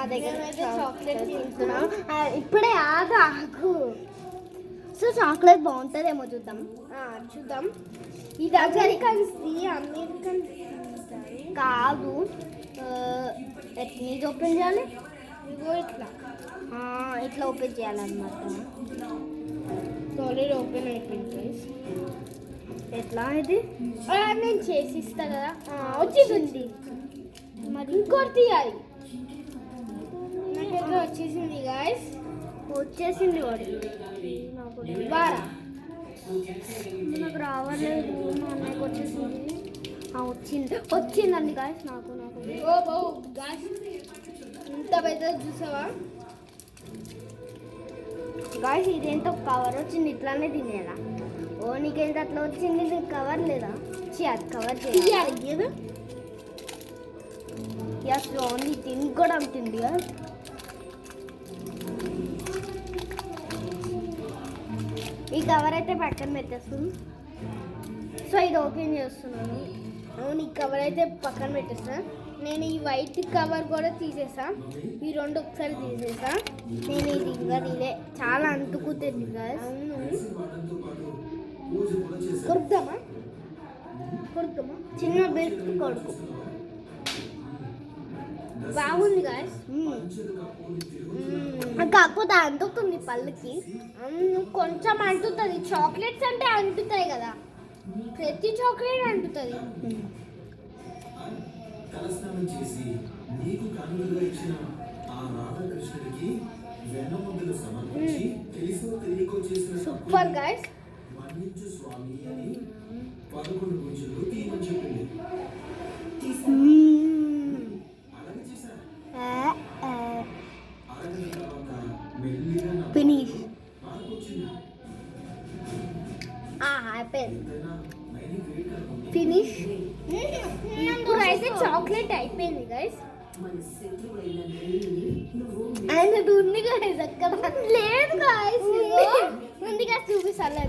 మా దగ్గర చాక్లెట్ తింటున్నాం ఇప్పుడే ఆగు ఆగు. సో చాక్లెట్ బాగుంటుందేమో చూద్దాం. చూద్దాం. ఇది అమెరికన్స్ది అమెరికన్ కాదు. నీది ఓపెన్ చేయాలి? ఇగో ఇట్లా. ఇట్లా ఓపెన్ చేయాలన్నమాట. సాలిడ్ ఓపెన్ అయిపోయింది. ఎట్లా ఇది? నేను చేసి ఇస్తా కదా. వచ్చేసింది. మరి ఇంకోటి తీయాలి. వచ్చేసింది గాయస్ వచ్చేసింది వాడి. బారా. నాకు రావలేదు మా అన్నయ్యకి వచ్చేసింది. వచ్చింది. వచ్చిందండి గాయస్ నాకు నాకు. ఓ బో గాయస్ ఇంత పెద్ద చూసావా? గాయస్ ఇదేంటో కవర్ వచ్చింది. ఇట్లానే తినేలా. ఓ నీకేంత అట్లా వచ్చింది? నీకు కవర్ లేదా? చి అది కవర్ చేయాలి. ఏదో? ఎస్ ఓన్లీ తిని కూడా ఉంటుంది కదా ఈ కవర్ అయితే పక్కన పెట్టేస్తుంది. సో ఇది ఓపెన్ చేస్తున్నాను. అవును ఈ కవర్ అయితే పక్కన పెట్టేస్తా. నేను ఈ వైట్ కవర్ కూడా తీసేసా ఈ రెండు ఒకసారి తీసేసా నేను ఇది ఇంకా ఇదే. చాలా అంటుకుతుంది కదా అవును. కొరుకుదామా కొరుకుదామా చిన్న బిల్క్ కొడుకు. బాగుంది గాయస్ కాకపోతే అంటుతుంది పళ్ళకి. కొంచెం అంటుతుంది. చాక్లెట్స్ అంటే అంటుతాయి కదా. ప్రతి చాక్లెట్ అంటుతుంది. తలస్నానం చేసి నీకు కానుకగా ఇచ్చిన ఆ రాధాకృష్ణుడికి వెన్నముద్దలు సమర్పించి తెలిసో తెలియకో చేసిన సూపర్ గాయస్ మన్నించు స్వామి అని పదకొండు గుంజలు తీయమని గ్రేట్ అనుకుంది ఫినిష్ ఇప్పుడు అయితే చాక్లెట్ అయిపోయింది గైస్ ఆయన ఉంది గాయస్ అక్కడ లేదు గాయస్ ఉంది గాయస్ చూపిస్తాను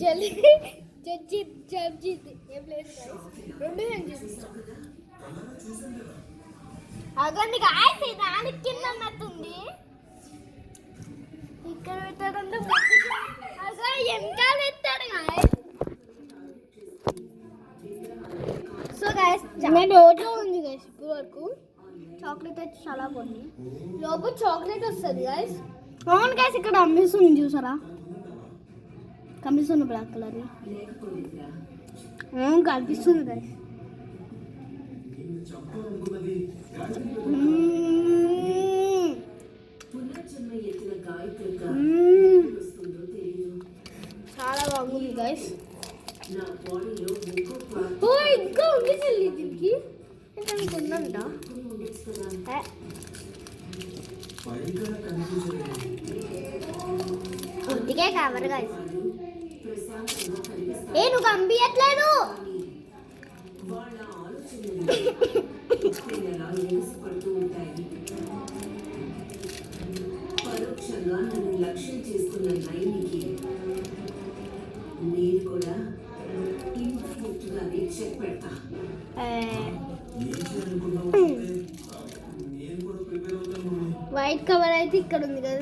జల్లి జడ్జి జడ్జి ఏం లేదు guys. రెండు నేను చూపిస్తాను అగండి గాయస్ దానికి కింద ఉన్నట్టుంది ఇక్కడ పెట్టాడంటే అసలు వెనకాల ఎత్తాడు గాయస్ సో గాయస్ నేను రోజు ఉంది గైస్ ఇప్పుడు వరకు. చాక్లెట్ అయితే చాలా బాగుంది. లోపు చాక్లెట్ వస్తుంది గైస్ అవును గాయస్ ఇక్కడ అమ్మేస్తుంది చూసారా? కనిపిస్తుంది బ్లాక్ కలర్ కనిపిస్తుంది గాయస్ ఇంకా చెల్లి దీనికి ఇంకా ఉందంట పైగా కవర్ గాయస్ ఏ నువ్వు కంపియట్లేదు వైట్ కవర్ అయితే ఇక్కడ ఉంది కదా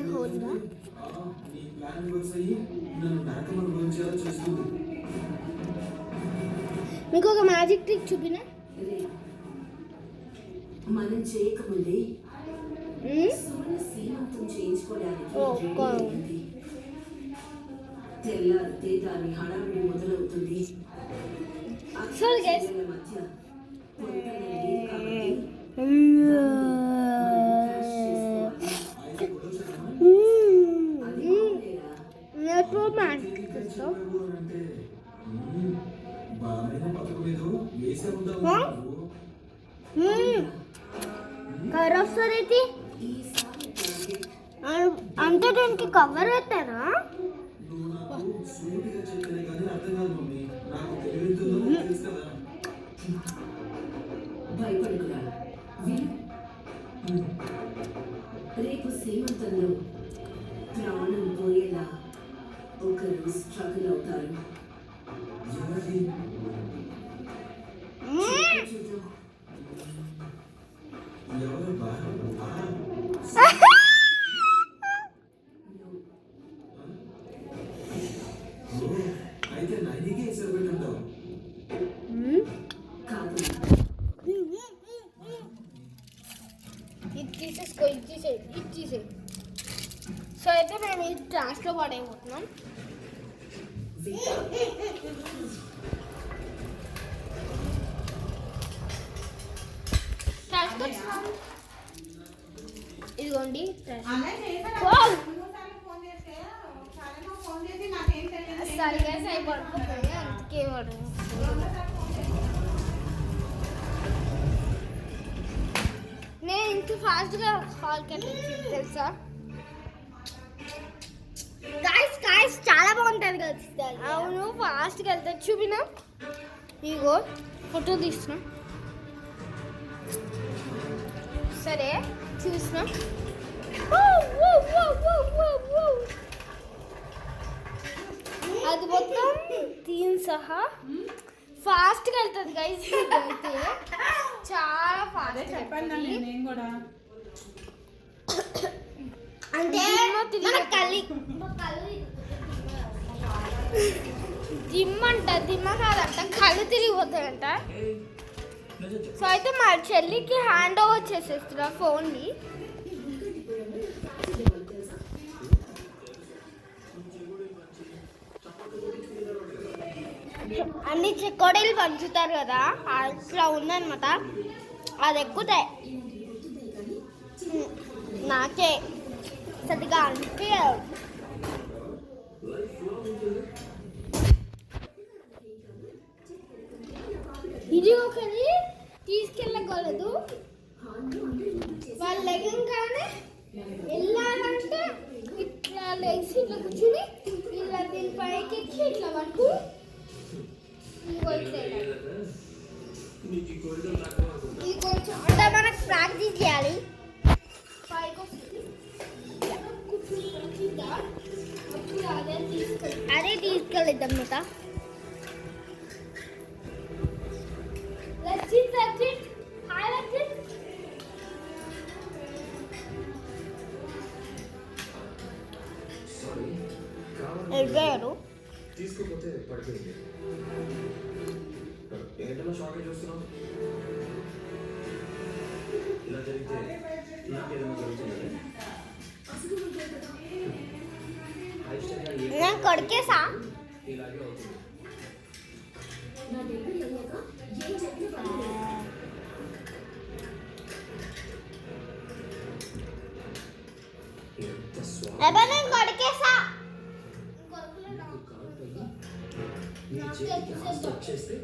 చేస్తుంది మీకు ఒక మ్యాజిక్ ట్రిక్ చూపిన? మనం చేయకముందే సీమంతం చేయించుకోవడానికి. తెల్లారితే దాని హడావిడి మొదలవుతుంది. Sorry, నాకు తెలియదు తెలుసు కదా భయపడుకురా విను రేపు సీమంతంలో ప్రాణం పోయేలా ఒకరు స్ట్రగుల్ అవుతారు. ఇదిగోండి trash. Wow! సరిగా సై పడిపోతుంది అందుకే పడు నేను ఇంత ఫాస్ట్గా హాల్కి వెళ్ళి తెలుసా గాయస్ గాయస్ చాలా బాగుంటుంది కదా అవును ఫాస్ట్గా వెళ్తా చూపినా? ఇగో ఫోటో తీస్తున్నా. సరే చూసిన అది మొత్తం దీని సహా ఫాస్ట్గా వెళ్తుంది గైస్ అయితే చాలా ఫాస్ట్ చెప్పాను నేను కూడా. అంటే మన కలి దిమ్మ అంట దిమ్మ కాదంట కళ్ళు తిరిగిపోతాయంట సో అయితే మా చెల్లికి హ్యాండ్ ఓవర్ చేసేస్తున్నా ఫోన్ని అన్ని చిక్కోడీలు పంచుతారు కదా అట్లా ఉందన్నమాట. అది ఎక్కుతాయి. నాకే సరిగా అనిపించదు ఇది ఒకటి తీసుకెళ్ళకూడదు. వాళ్ళు లెగంగానే వెళ్ళాలంటే ఇట్లా లెగ్స్ ఇట్లా కూర్చుని ఇలా దీని పైకి ఎక్కి ఇట్లా వరకు ఇది కొంచెం అంటే మనకు ప్రాక్టీస్ చేయాలి. పైకి అదే తీసుకెళ్ళి అదే తీసుకెళ్ళిద్దాం అన్నమాట కావాలి వెళ్ళిపోయారు తీసుకోపోతే పడిపోయింది. ఏంటన్నా షాక్ చూస్తున్నావు? ఇలా జరిగితే నాకేదైనా జరుగుతుంది? అయిష్టంగా ఏ నేను కొడికేసా? ఇలాగే అవుతుంది. నేను కొడికేసా? నీ చేతికి ఆస్తి వచ్చేస్తే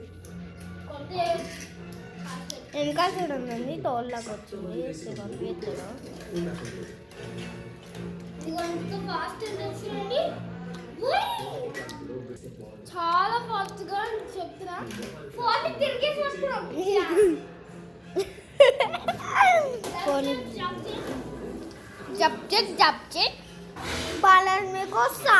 వెనకాల చూడండి తోళ్ళకి వచ్చింది పంపించడం ఉండకూడదు ఇదిగో ఫాస్ట్ చూడండి చాలా ఫాస్ట్ గా చెప్తున్నా ఫోన్ తిరిగేసి వస్తున్నాం ఫోన్ జప్ చెక్ జప్ చెక్ బాలన్ మీకు వస్తా